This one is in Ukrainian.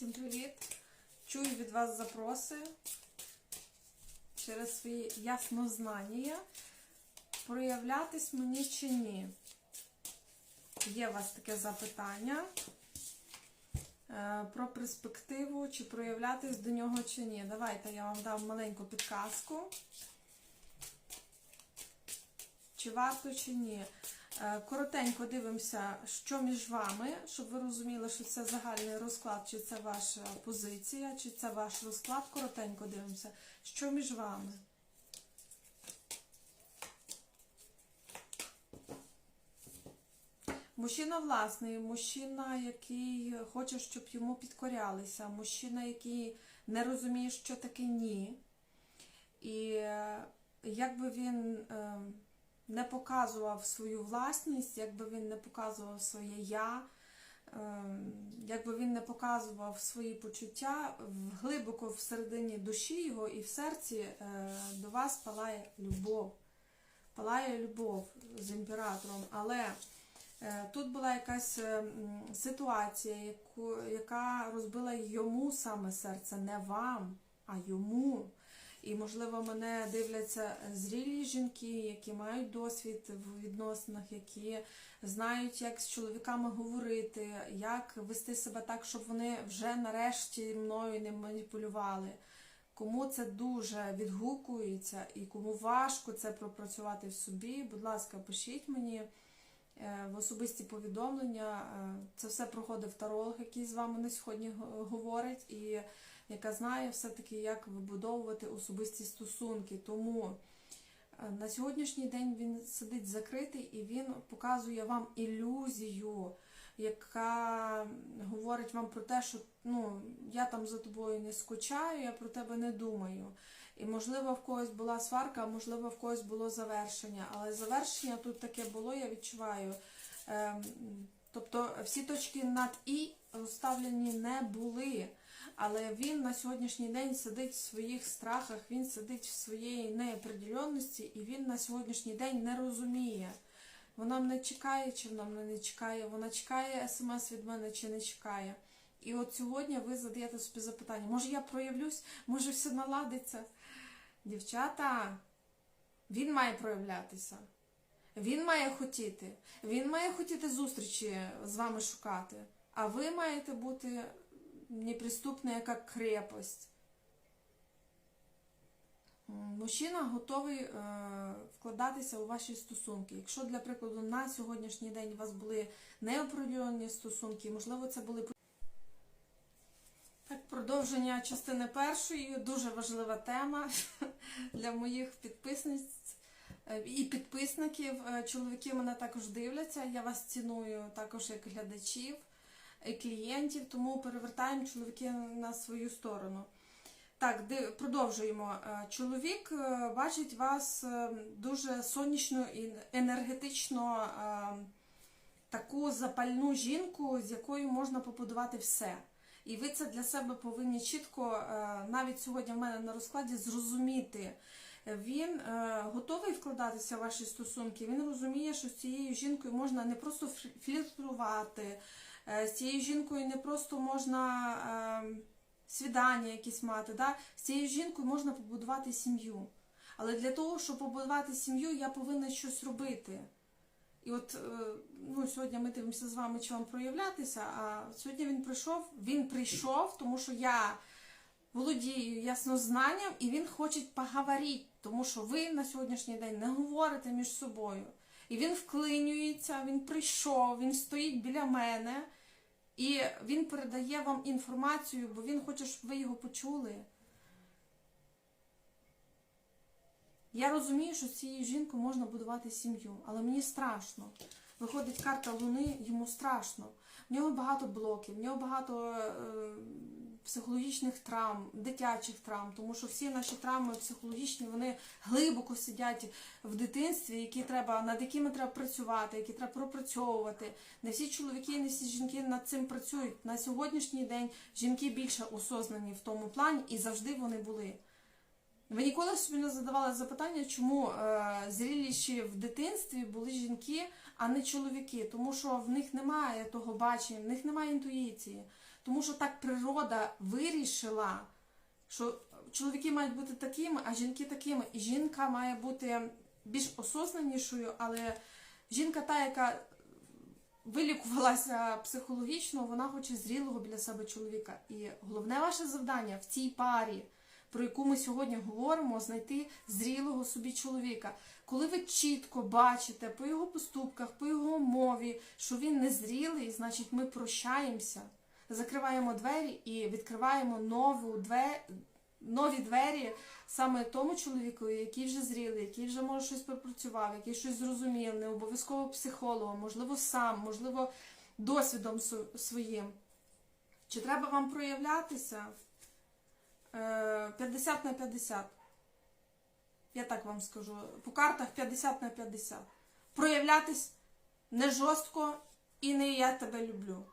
Всім привіт! Чую від вас запроси через свої яснознання. Проявлятись мені чи ні? Є у вас таке запитання е, про перспективу, чи проявлятись до нього чи ні. Давайте я вам дам маленьку підказку. Чи варто, чи ні. Е, Коротенько дивимося, що між вами, щоб ви розуміли, що це загальний розклад, чи це ваша позиція, чи це ваш розклад. Коротенько дивимося, що між вами. Мужчина власний, мужчина, який хоче, щоб йому підкорялися, мужчина, який не розуміє, що таке ні. І е, якби він е, не показував свою власність, якби він не показував своє я, е, якби він не показував свої почуття, глибоко всередині душі його і в серці е, до вас палає любов. Палає любов з імператором. Але е, тут була якась е, ситуація, яка розбила йому саме серце, не вам, а йому. І, можливо, мене дивляться зрілі жінки, які мають досвід в відносинах, які знають, як з чоловіками говорити, як вести себе так, щоб вони вже нарешті мною не маніпулювали. Кому це дуже відгукується і кому важко це пропрацювати в собі, будь ласка, пишіть мені в особисті повідомлення. Е, Це все проходив таролог, який з вами на сьогодні говорить, і яка знає все-таки, як вибудовувати особисті стосунки. Тому е, на сьогоднішній день він сидить закритий і він показує вам ілюзію, яка говорить вам про те, що ну, я там за тобою не скучаю, я про тебе не думаю. І можливо в когось була сварка, можливо в когось було завершення. Але завершення тут таке було, я відчуваю. Ем, тобто всі точки над і розставлені не були. Але він на сьогоднішній день сидить в своїх страхах, він сидить в своїй неопределенності, і він на сьогоднішній день не розуміє. Вона мене чекає, чи вона мене не чекає, вона чекає смс від мене чи не чекає. І от сьогодні ви задаєте собі запитання, може я проявлюсь, може все наладиться. Дівчата, він має проявлятися. Він має хотіти. Він має хотіти зустрічі з вами шукати. А ви маєте бути неприступна, як крепость. Мужчина готовий е, вкладатися у ваші стосунки. Якщо, для прикладу, на сьогоднішній день у вас були неопределені стосунки, можливо, це були так, продовження частини першої, дуже важлива тема для моїх підписниць е, і підписників. Е, Чоловіки мене також дивляться. Я вас ціную також як глядачів і клієнтів, тому перевертаємо чоловіки на свою сторону. Так, продовжуємо. Е, Чоловік е, бачить вас е, дуже сонячно і енергетично таку запальну жінку, з якою можна побудувати все. І ви це для себе повинні чітко, навіть сьогодні в мене на розкладі, зрозуміти. Він готовий вкладатися в ваші стосунки. Він розуміє, що з цією жінкою можна не просто е, з цією жінкою не просто можна е, свідання якісь мати. Да? З цією жінкою можна побудувати сім'ю. Але для того, щоб побудувати сім'ю, я повинна щось робити. І от е, ну, сьогодні ми дивимося з вами, чи вам проявлятися. А сьогодні він прийшов, він прийшов, тому що я володію яснознанням, і він хоче поговорити, тому що ви на сьогоднішній день не говорите між собою. І він вклинюється, він прийшов, він стоїть біля мене, і він передає вам інформацію, бо він хоче, щоб ви його почули. Я розумію, що з цією жінкою можна будувати сім'ю, але мені страшно. Виходить карта Луни, йому страшно. В нього багато блоків, в нього багато е, психологічних травм, дитячих травм, тому що всі наші травми психологічні вони глибоко сидять в дитинстві, які треба, над якими треба працювати, які треба пропрацьовувати. Не всі чоловіки, не всі жінки над цим працюють. На сьогоднішній день жінки більше осознані в тому плані і завжди вони були. Ви ніколи собі не задавали запитання, чому е, зріліші в дитинстві були жінки, а не чоловіки, тому що в них немає того бачення, в них немає інтуїції. Тому що так природа вирішила, що чоловіки мають бути такими, а жінки такими. І жінка має бути більш осознанішою, але жінка та, яка вилікувалася психологічно, вона хоче зрілого біля себе чоловіка. І головне ваше завдання в цій парі, про яку ми сьогодні говоримо, знайти зрілого собі чоловіка. Коли ви чітко бачите по його поступках, по його мові, що він незрілий, значить ми прощаємося, закриваємо двері і відкриваємо нову двері. Нові двері саме тому чоловіку, який вже зрілий, який вже може щось пропрацював, який щось зрозумів, не обов'язково психологом, можливо, сам, можливо, досвідом своїм. Чи треба вам проявлятися? Е, 50 на 50. Я так вам скажу. По картах 50 на 50. Проявлятись не жорстко і не я тебе люблю.